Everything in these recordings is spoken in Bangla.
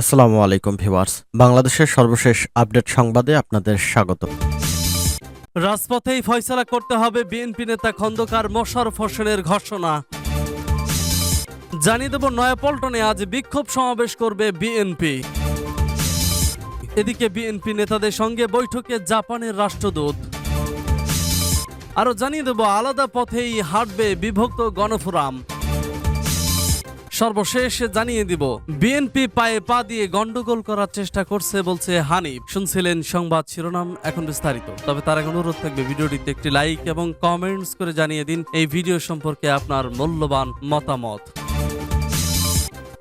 আসসালামু আলাইকুম ভিউয়ার্স। বাংলাদেশের সর্বশেষ আপডেট সংবাদে আপনাদের স্বাগত। রাজপথেই ফয়সালা করতে হবে বিএনপি নেতা খন্দকার মোশারফ হোসেনের ঘোষণা। জানিয়ে দেব নয়াপল্টনে আজ বিক্ষোভ সমাবেশ করবে বিএনপি। এদিকে বিএনপি নেতাদের সঙ্গে বৈঠকে জাপানের রাষ্ট্রদূত। আরও জানিয়ে দেব আলাদা পথেই হাঁটবে বিভক্ত গণফোরাম। সর্বশেষ জানিয়ে দিব বিএনপি পায়ে পা দিয়ে গন্ডগোল করার চেষ্টা করছে বলছে হানিফ। শুনছিলেন সংবাদ শিরোনাম এখন বিস্তারিত। তবে তার এখন অনুরোধ থাকবে ভিডিওটিতে একটি লাইক এবং কমেন্টস করে জানিয়ে দিন এই ভিডিও সম্পর্কে আপনার মূল্যবান মতামত।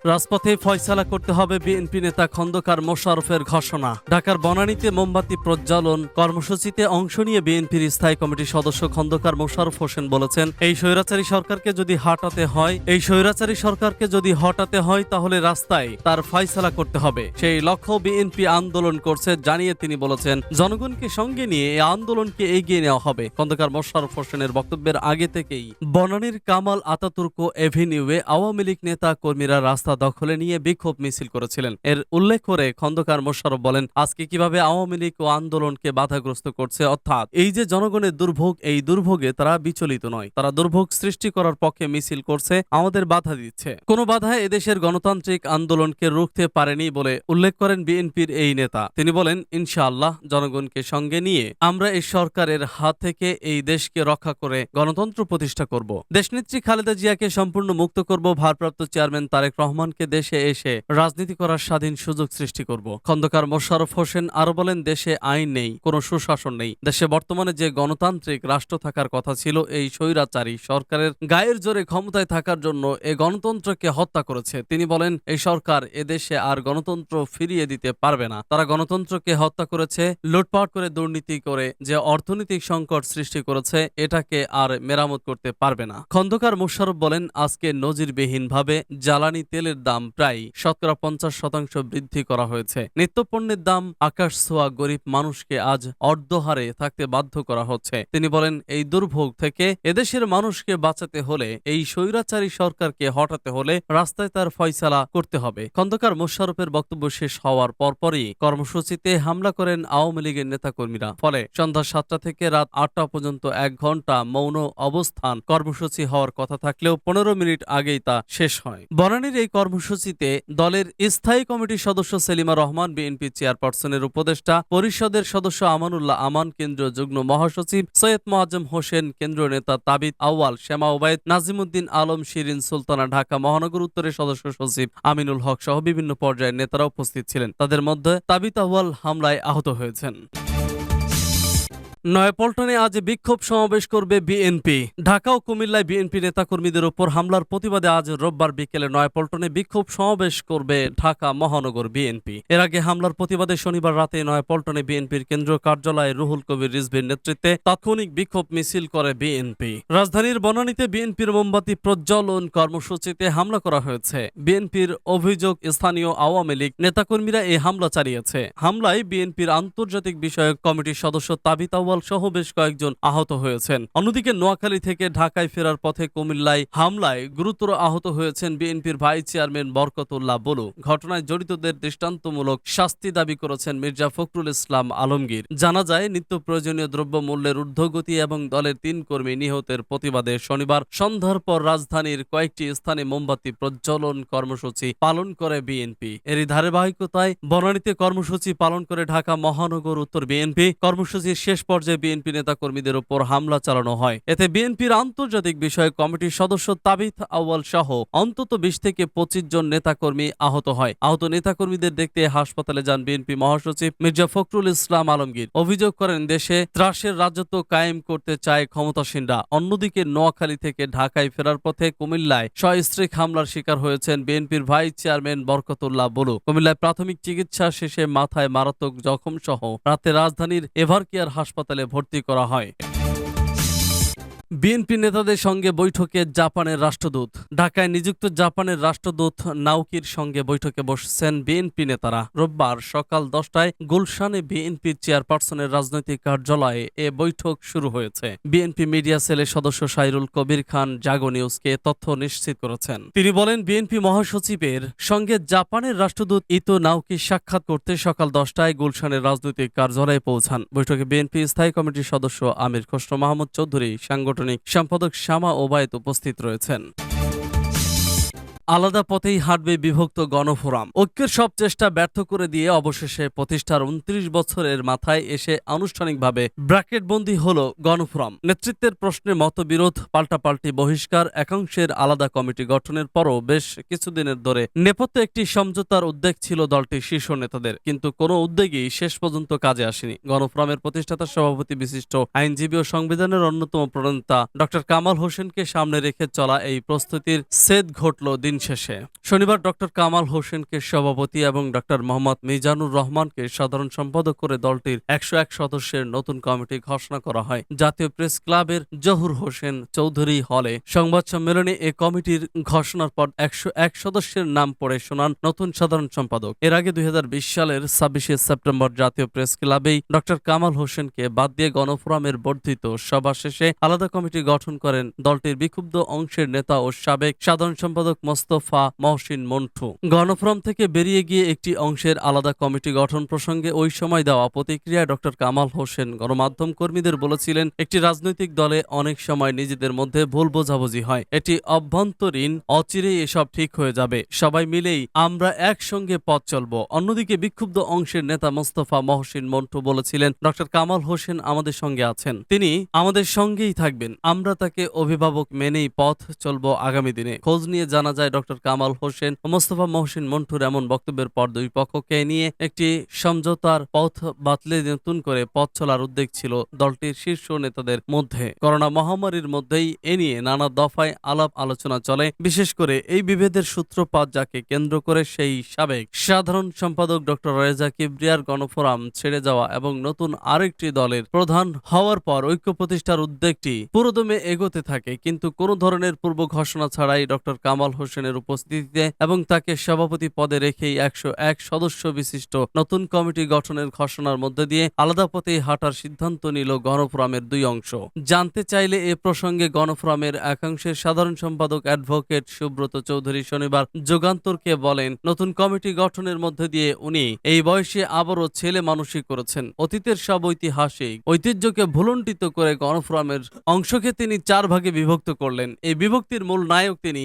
রাজপথে ফয়সালা করতে হবে বিএনপি নেতা খন্দকার মোশারফের ঘোষণা। ঢাকার বনানীতে মোমবাতি প্রজ্বলন কর্মসূচিতে অংশ নিয়ে বিএনপির স্থায়ী কমিটির সদস্য খন্দকার মোশারফ হোসেন বলেছেন, এই স্বৈরাচারী সরকারকে যদি হাঁটাতে হয়, এই স্বৈরাচারী সরকারকে যদি হটাতে হয়, তাহলে রাস্তায় তার ফয়সালা করতে হবে। সেই লক্ষ্য বিএনপি আন্দোলন করছে জানিয়ে তিনি বলেছেন, জনগণকে সঙ্গে নিয়ে এই আন্দোলনকে এগিয়ে নেওয়া হবে। খন্দকার মোশারফ হোসেনের বক্তব্যের আগে থেকেই বনানীর কামাল আতাতুর্ক এভিনিউয়ে আওয়ামী লীগ নেতা কর্মীরা রাস্তা দখলে নিয়ে বিক্ষোভ মিছিল করেছিলেন। এর উল্লেখ করে খন্দকার মোশারফ বলেন, আজকে কীভাবে আওয়ামী লীগ ও আন্দোলনকে বাধাগ্রস্ত করছে, অর্থাৎ এই যে জনগণের দুর্ভোগ, এই দুর্ভোগে তারা বিচলিত নয়। তারা দুর্ভোগ সৃষ্টি করার পক্ষে মিছিল করছে, আমাদের বাধা দিচ্ছে। কোনো বাধা এদেশের গণতান্ত্রিক আন্দোলনকে রুখতে পারেনি বলে উল্লেখ করেন বিএনপির এই নেতা। তিনি বলেন, ইনশাআল্লাহ জনগণকে সঙ্গে নিয়ে আমরা এই সরকারের হাত থেকে এই দেশকে রক্ষা করে গণতন্ত্র প্রতিষ্ঠা করব। দেশনেত্রী খালেদা জিয়াকে সম্পূর্ণ মুক্ত করব ভারপ্রাপ্ত চেয়ারম্যান তারেক রহমানকে দেশে এসে রাজনীতি করার স্বাধীন সুযোগ সৃষ্টি করব। খন্দকার মোশাররফ হোসেন আরও বলেন, দেশে আইন নেই, কোনো সুশাসন নেই। দেশে বর্তমানে যে গণতান্ত্রিক রাষ্ট্র থাকার কথা ছিল, এই স্বৈরাচারী সরকারের গায়ের জোরে ক্ষমতায় থাকার জন্য এ গণতন্ত্রকে হত্যা করেছে। তিনি বলেন, এই সরকার এদেশে আর গণতন্ত্র ফিরিয়ে দিতে পারবে না। তারা গণতন্ত্রকে হত্যা করেছে, লুটপাট করে, দুর্নীতি করে, যে অর্থনৈতিক সংকট সৃষ্টি করেছে, এটাকে আর মেরামত করতে পারবে না। খন্দকার মুশারফ বলেন, আজকে নজিরবিহীনভাবে জ্বালানি তেলের দাম প্রায় শতকরা পঞ্চাশ শতাংশ বৃদ্ধি করা হয়েছে। নিত্যপণ্যের দাম আকাশ ছোঁয়া গরিব মানুষকে আজ অর্ধহারে থাকতে বাধ্য করা হচ্ছে। তিনি বলেন, এই দুর্ভোগ থেকে এদেশের মানুষকে বাঁচাতে হলে, এই স্বৈরাচারী সরকারকে হটাতে হলে রাস্তায় তার ফয়সালা করতে হবে। খন্দকার মোশারফের বক্তব্য শেষ হওয়ার পরপরই কর্মসূচিতে হামলা করেন আওয়ামী লীগের নেতাকর্মীরা। ফলে সন্ধ্যা সাতটা থেকে রাত আটটা পর্যন্ত এক ঘণ্টা মৌন অবস্থান কর্মসূচি হওয়ার কথা থাকলেও পনেরো মিনিট আগেই তা শেষ হয়। বনানীর এই কর্মসূচিতে দলের স্থায়ী কমিটির সদস্য সেলিমা রহমান, বিএনপি চেয়ারপারসনের উপদেষ্টা, পরিষদের সদস্য আমানুল্লাহ আমান, কেন্দ্রীয় যুগ্ম মহাসচিব সৈয়দ মোয়াজ্জম হোসেন, কেন্দ্রীয় নেতা তাবিদ আউয়াল, শ্যামা ওবায়দ, নাজিমুদ্দিন আলম, শিরিন সুলতানা, ঢাকা মহানগর উত্তরের সদস্য সচিব আমিনুল হক সহ বিভিন্ন পর্যায়ের নেতারা উপস্থিত ছিলেন। তাদের মধ্যে তাবিত আউয়াল হামলায় আহত হয়েছেন। নয়াপল্টনে আজ বিক্ষোভ সমাবেশ করবে বিএনপি। ঢাকা ও কুমিল্লায় বিএনপি নেতাকর্মীদের উপর হামলার প্রতিবাদে আজ রোববার বিকেলে নয়াপল্টনে বিক্ষোভ সমাবেশ করবে ঢাকা মহানগর বিএনপি। এর আগে হামলার প্রতিবাদে শনিবার রাতে নয়াপল্টনে বিএনপির কেন্দ্রীয় কার্যালয়ে রুহুল কবির রিজভির নেতৃত্বে তাৎক্ষণিক বিক্ষোভ মিছিল করে বিএনপি। রাজধানীর বনানীতে বিএনপির মোমবাতি প্রজ্বলন কর্মসূচিতে হামলা করা হয়েছে। বিএনপির অভিযোগ স্থানীয় আওয়ামী লীগ নেতাকর্মীরা এই হামলা চালিয়েছে। হামলায় বিএনপির আন্তর্জাতিক বিষয়ক কমিটির সদস্য তাবিত আউয়াল সহ বেশ কয়েকজন আহত হয়েছেন। অন্যদিকে নোয়াখালী থেকে ঢাকায় ফেরার পথে কুমিল্লায় হামলায় গুরুতর আহত হয়েছেন বিএনপির ভাইস চেয়ারম্যান বরকতুল্লাহ বলু ঘটনায় জড়িতদের দৃষ্টান্তমূলক শাস্তি দাবি করেছেন মির্জা ফখরুল ইসলাম আলমগীর। জানা যায়, নিত্য প্রয়োজনীয় দ্রব্য মূল্যের ঊর্ধ্বগতি এবং দলের তিন কর্মী নিহতের প্রতিবাদে শনিবার সন্ধ্যার পর রাজধানীর কয়েকটি স্থানে মোমবাতি প্রজ্বলন কর্মসূচি পালন করে বিএনপি। এরই ধারাবাহিকতায় বনানীতে কর্মসূচি পালন করে ঢাকা মহানগর উত্তর বিএনপি। কর্মসূচির শেষ পর্যায়ে বিএনপি নেতাকর্মীদের উপর হামলা চালানো হয়। এতে বিএনপির আন্তর্জাতিক বিষয়ক কমিটির সদস্য তাবিথ আউয়াল সহ অন্তত বিশ থেকে পঁচিশ জন নেতাকর্মী আহত হয়। আহত নেতাকর্মীদের দেখতে হাসপাতালে যান বিএনপি মহাসচিব মির্জা ফখরুল ইসলাম আলমগীর। অভিযোগ করেন, দেশে ত্রাসের রাজত্ব কায়েম করতে চায় ক্ষমতাসীনরা। অন্যদিকে নোয়াখালী থেকে ঢাকায় ফেরার পথে কুমিল্লায় সস্ত্রীক হামলার শিকার হয়েছেন বিএনপির ভাইস চেয়ারম্যান বরকতুল্লাহ বলু। কুমিল্লায় প্রাথমিক চিকিৎসা শেষে মাথায় মারাত্মক জখম সহ রাতে রাজধানীর এভারকেয়ার হাসপাতালে ভর্তি করা হয়। বিএনপি নেতাদের সঙ্গে বৈঠকে জাপানের রাষ্ট্রদূত। ঢাকায় নিযুক্ত জাপানের রাষ্ট্রদূত নাউকির সঙ্গে বৈঠকে বসছেন বিএনপি নেতারা। রোববার সকাল দশটায় গুলশানে বিএনপির চেয়ারপারসনের রাজনৈতিক কার্যালয়ে এ বৈঠক শুরু হয়েছে। বিএনপি মিডিয়া সেলের সদস্য সাইরুল কবির খান জাগো নিউজকে তথ্য নিশ্চিত করেছেন। তিনি বলেন, বিএনপি মহাসচিবের সঙ্গে জাপানের রাষ্ট্রদূত ইতো নাউকি সাক্ষাৎ করতে সকাল দশটায় গুলশানের রাজনৈতিক কার্যালয়ে পৌঁছান। বৈঠকে বিএনপি স্থায়ী কমিটির সদস্য আমির খসরু মাহমুদ চৌধুরী সাংগঠনিক সম্পাদক শ্যামা ওবায়েত উপস্থিত রয়েছেন। আলাদা পথেই হাঁটবে বিভক্ত গণফোরাম। ঐক্যের সব চেষ্টা ব্যর্থ করে দিয়ে অবশেষে প্রতিষ্ঠার উনত্রিশ বছরের মাথায় এসে আনুষ্ঠানিকভাবে ব্র্যাকেটবন্দি হল গণফোরাম। নেতৃত্বের প্রশ্নে মতবিরোধ, পাল্টাপাল্টি বহিষ্কার, একাংশের আলাদা কমিটি গঠনের পরও বেশ কিছুদিনের ধরে নেপথ্যে একটি সমঝোতার উদ্যোগ ছিল দলটির শীর্ষ নেতাদের। কিন্তু কোনো উদ্যোগই শেষ পর্যন্ত কাজে আসেনি। গণফোরামের প্রতিষ্ঠাতা সভাপতি বিশিষ্ট আইনজীবী ও সংবিধানের অন্যতম প্রণেতা ডক্টর কামাল হোসেনকে সামনে রেখে চলা এই প্রস্তুতির সেদ ঘটল দিন শেষে। শনিবার ডক্টর কামাল হোসেনকে সভাপতি এবং ডক্টর মোহাম্মদ মিজানুর রহমানকে সাধারণ সম্পাদক করে দলটির একশো এক সদস্যের নতুন কমিটি ঘোষণা করা হয়। জাতীয় প্রেস ক্লাবের জহুর হোসেন চৌধুরী হলে সংবাদ সম্মেলনে এ কমিটির ঘোষণার পর একশো এক সদস্যের নাম পড়ে শোনান নতুন সাধারণ সম্পাদক। এর আগে দুই হাজার বিশ সালের ছাব্বিশে সেপ্টেম্বর জাতীয় প্রেস ক্লাবেই ডক্টর কামাল হোসেনকে বাদ দিয়ে গণফোরামের বর্ধিত সভা শেষে আলাদা কমিটি গঠন করেন দলটির বিক্ষুব্ধ অংশের নেতা ও সাবেক সাধারণ সম্পাদক মোস্তফা মহসিন মন্টু। গণফোরাম থেকে বেরিয়ে গিয়ে একটি অংশের আলাদা কমিটি গঠন প্রসঙ্গে ওই সময় দেওয়া প্রতিক্রিয়ায় ডক্টর কামাল হোসেন গণমাধ্যম কর্মীদের বলেছিলেন, একটি রাজনৈতিক দলে অনেক সময় নিজেদের মধ্যে ভুল বোঝাবুঝি হয়। এটি অভ্যন্তরীণ, অচিরেই এসব ঠিক হয়ে যাবে। সবাই মিলেই আমরা একসঙ্গে পথ চলব। অন্যদিকে বিক্ষুব্ধ অংশের নেতা মোস্তফা মহসিন মন্টু বলেছিলেন ডক্টর কামাল হোসেন আমাদের সঙ্গে আছেন। তিনি আমাদের সঙ্গেই থাকবেন। আমরা তাকে অভিভাবক মেনেই পথ চলব আগামী দিনে। খোঁজ নিয়ে জানা যায় ডক্টর কামাল হোসেন ও মোস্তফা মহসিন মন্টুর এমন বক্তব্যের পর দুই পক্ষকে নিয়ে একটি সমঝোতার পথ বাতলে নতুন করে পথ চলার উদ্যোগ ছিল দলটির শীর্ষ নেতাদের মধ্যে। করোনা মহামারীর মধ্যেই এ নিয়ে নানা দফায় আলাপ আলোচনা চলে। বিশেষ করে এই বিভেদের সূত্রপাত যাকে কেন্দ্র করে সেই সাবেক সাধারণ সম্পাদক ডক্টর রেজা কিবরিয়ার গণফোরাম ছেড়ে যাওয়া এবং নতুন আরেকটি দলের প্রধান হওয়ার পর ঐক্য প্রতিষ্ঠার উদ্যোগটি পুরোদমে এগোতে থাকে। কিন্তু কোনো ধরনের পূর্ব ঘোষণা ছাড়াই ডক্টর কামাল হোসেনের উপস্থিতিতে এবং তাকে সভাপতি পদে রেখেই একশো এক সদস্য বিশিষ্ট নতুন কমিটি গঠনের ঘোষণার মধ্যে দিয়ে আলাদা পথে হাঁটার সিদ্ধান্ত নিল গণফোরামের দুই অংশ। জানতে চাইলে এ প্রসঙ্গে গণফোরামের একাংশের সাধারণ সম্পাদক অ্যাডভোকেট সুব্রত চৌধুরী শনিবার যুগান্তরকে বলেন, নতুন কমিটি গঠনের মধ্যে দিয়ে উনি এই বয়সে আবারও ছেলে মানুষই করেছেন। অতীতের সব ঐতিহাসিক ঐতিহ্যকে ভুলণ্ঠিত করে গণফোরামের অংশকে তিনি চার ভাগে বিভক্ত করলেন। এই বিভক্তির মূল নায়ক তিনি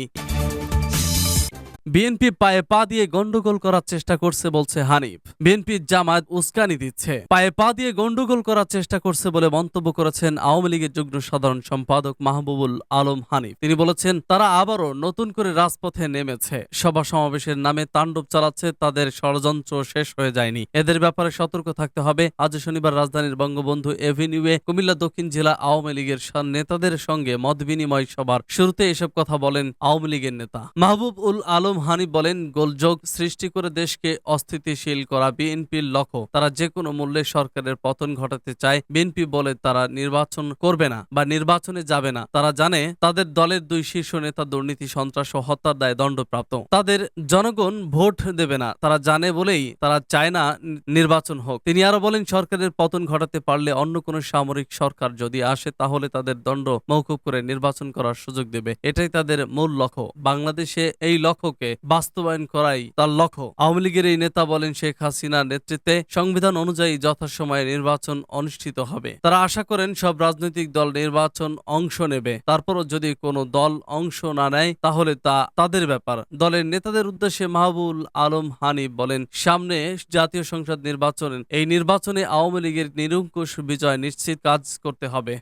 বিএনপি পায়ে পা দিয়ে গন্ডগোল করার চেষ্টা করছে বলছে হানিফ। বিএনপি জামায়াত উস্কানি দিচ্ছে। পায়ে পা দিয়ে গন্ডগোল করার চেষ্টা করছে বলে মন্তব্য করেছেন আওয়ামী লীগের যুগ্ম সাধারণ সম্পাদক মাহবুবুল আলম হানিফ। তিনি বলেছেন, তারা আবারও নতুন করে রাজপথে নেমেছে। সভা সমাবেশের নামে তাণ্ডব চালাচ্ছে, তাদের ষড়যন্ত্র শেষ হয়ে যায়নি। এদের ব্যাপারে সতর্ক থাকতে হবে। আজ শনিবার রাজধানীর বঙ্গবন্ধু এভিনিউয়ে কুমিল্লা দক্ষিণ জেলা আওয়ামী লীগের নেতাদের সঙ্গে মত বিনিময় সভার শুরুতে এসব কথা বলেন আওয়ামী লীগের নেতা। মাহবুব উল আলম হানিফ বলেন, গোলযোগ সৃষ্টি করে দেশকে অস্থিতিশীল করা বিএনপির লক্ষ্য। তারা যে কোনো মূল্যে সরকারের পতন ঘটাতে চায়, বিএনপি বলে তারা নির্বাচন করবে না বা নির্বাচনে যাবে না। তারা জানে, তাদের দলের দুই শীর্ষ নেতা দুর্নীতি, সন্ত্রাস ও হত্যার দায়ে দণ্ডপ্রাপ্ত। তাদের জনগণ ভোট দেবে না। তারা জানে বলেই তারা চায় না নির্বাচন হোক। তিনি আরও বলেন, সরকারের পতন ঘটাতে পারলে অন্য কোনো সামরিক সরকার যদি আসে, তাহলে তাদের দণ্ড মৌকুব করে নির্বাচন করার সুযোগ দেবে। এটাই তাদের মূল লক্ষ্য। বাংলাদেশে এই লক্ষ্যকে বাস্তবায়ন করাই তার লক্ষ্য। আওয়ামী লীগের এই নেতা বলেন, শেখ হাসিনার নেতৃত্বে সংবিধান অনুযায়ী যথাসময়ে নির্বাচন অনুষ্ঠিত হবে। তারা আশা করেন, সব রাজনৈতিক দল নির্বাচন অংশ নেবে। তারপরও যদি কোনো দল অংশ না নেয়, তাহলে তা তাদের ব্যাপার। দলের নেতাদের উদ্দেশ্যে মাহবুল আলম হানিফ বলেন, সামনে জাতীয় সংসদ নির্বাচন, এই নির্বাচনে আওয়ামী লীগের নিরঙ্কুশ বিজয় নিশ্চিত কাজ করতে হবে।